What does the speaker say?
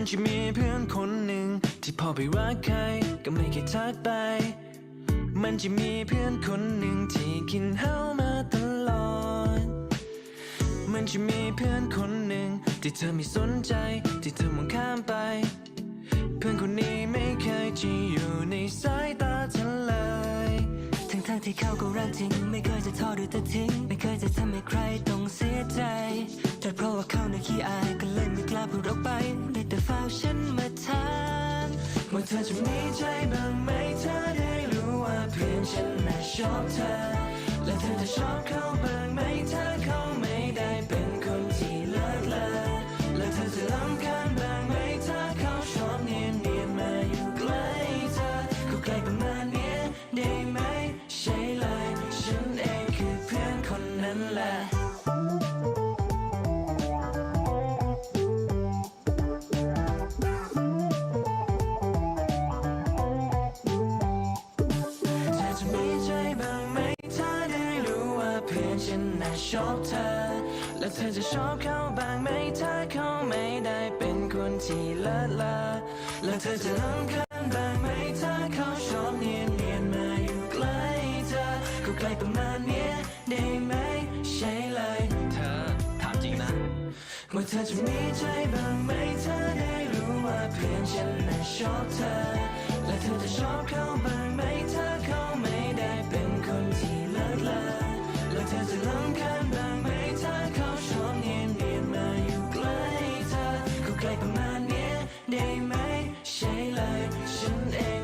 นจะมีเพื่อนคนหนึ่งที่พอไปรักใครก็ไม่เคยทักไป มันจะมีเพื่อนคนหนึ่งที่กินเหล้ามาตลอด มันจะมีเพื่อนคนหนึ่งที่เธอไม่สนใจที่เธอมองข้ามไป เพื่อนคนนี้ไม่เคยจะอยู่ในสายตาเธอเลย ทั้งทที่เขาก็รักจริง ไม่เคยจะทอดหรือจะทิ้ง ไม่เคยจะทำให้ใครต้องเสียใจ แต่เพราะว่าเขาในขี้อายก็เลยไม่กล้าพูดออกไปได้แต่เฝ้าฉันมาถามว่าเธอจะมีใจบ้างไหมเธอได้รู้ว่าเพื่อนฉันน่ะชอบเธอ และเธอจะชอบเขาบ้างไหมถ้าเขาไม่ได้เป็นคนที่เลิศเลอและเธอจะรำคาญบ้างไหมถ้าเขาชอบเนียนเนียนมาอยู่ใกล้เธอก็ใกล้ประมาณเนี้ยได้ไหมใช่เลยฉันเองคือเพื่อนคนนั้นแหละ ชอบเธอ และเธอจะชอบเขาบ้างไหมถ้าเขาไม่ได้เป็นคนที่เลิศเลอและเธอจะรำคาญบ้างไหมถ้าเขาชอบเนียนเนียนมาอยู่ใกล้เธอก็ใกล้ประมาณเนี้ยได้ไหมใช่เลยเธอถามจริงนะว่าเธอจะมีใจบ้างไหมถ้าได้รู้ว่าเพื่อนฉันน่ะชอบเธอ และเธอจะชอบเขาบ้างไหมเธอ กันบางไหมเธอเขาชอบเนียนเนียนมาอยู่ใกล้เธอเขาใกลประมาณนี้ได้ไหมใช่เลยฉันเอง